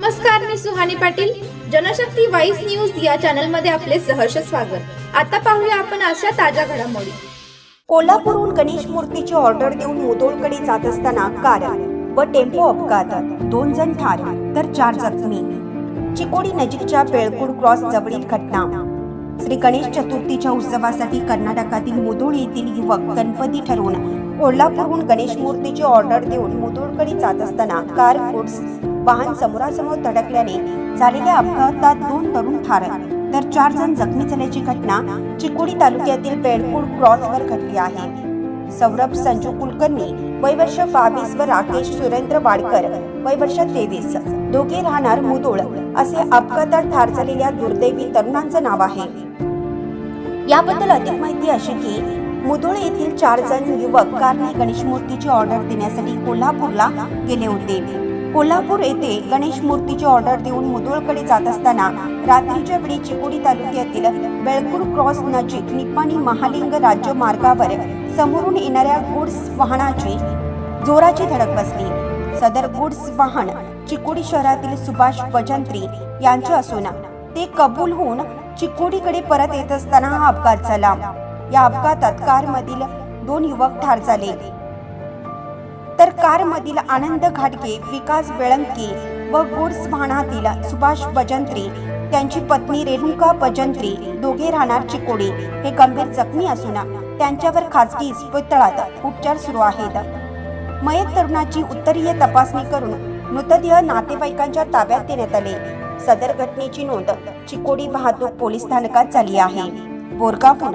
नमस्कार मी Suhani Patil. Janshakti voice news या चॅनलमध्ये आपले सहर्ष स्वागत. आता पाहूया आपण अशा ताज्या घडामोडी. कोल्हापूरहून गणेश मूर्तीची ऑर्डर देऊन मुदोळकडे जात असताना कार व टेम्पो अपघातात दोन जण ठार तर चार जखमी. चिकोडी नजीकच्या बेळकुड क्रॉस जवळील घटना. श्री गणेश चतुर्थीच्या उत्सवासाठी कर्नाटकातील मुदोळ येथील युवक गणपती ठरवून कोल्हापूरहून गणेश मूर्तीची ऑर्डर देऊन मुदोळकडे जात असताना कार गुड्स वाहन समोरासमोर धडकल्याने झालेल्या अपघातात दोन तरुण ठार तर चार जण जखमी झाल्याची घटना चिकोडी तालुक्यातील बेळकूड क्रॉसवर घडली आहे. सौरभ संजू कुलकर्णी वय वर्ष बावीस व राकेश सुरेंद्र वाडकर वय वर्ष तेवीस दोघे राहणार मुदोळ असे अपघातात ठार झालेल्या दुर्दैवी तरुणांचं नाव आहे. याबद्दल अधिक माहिती अशी की मुधोळ येथील चार जण युवक कारने गणेश मूर्तीची ऑर्डर देण्यासाठी कोल्हापूरला गेले होते. कोल्हापूर येथे गणेश मूर्तीची ऑर्डर देऊन मुधोळकडे जात असताना रात्रीच्या वेळी चिकोडी तालुक्यातील बेळकूड क्रॉस नजीक निपाणी महालिंग राज्य मार्गावर समोरून येणाऱ्या गुड्स वाहनाची जोराची धडक बसली. सदर गुड्स वाहन चिकोडी शहरातील सुभाष बजंत्री यांचे असून ते कबूल होऊन चिकोडीकडे परत येत असताना हा अपघात झाला. या अपघातात कारमधील दोन युवक ठार झाले. तर कारमधील आनंद घाटगे विकास बेळंकी व गुड्स वाहनातील सुभाष बजंत्री त्यांची पत्नी रेणुका बजंत्री दोघे राहणार चिकोडी. हे गंभीर जखमी असून त्यांच्यावर खासगी इस्पितळात उपचार सुरू आहेत. मयत तरुणाची उत्तरीय तपासणी करून मृतदेह नातेवाईकांच्या ताब्यात देण्यात आले. सदर घटनेची नोंद चिकोडी वाहतूक पोलीस स्थानकात झाली आहे. बोरगावहून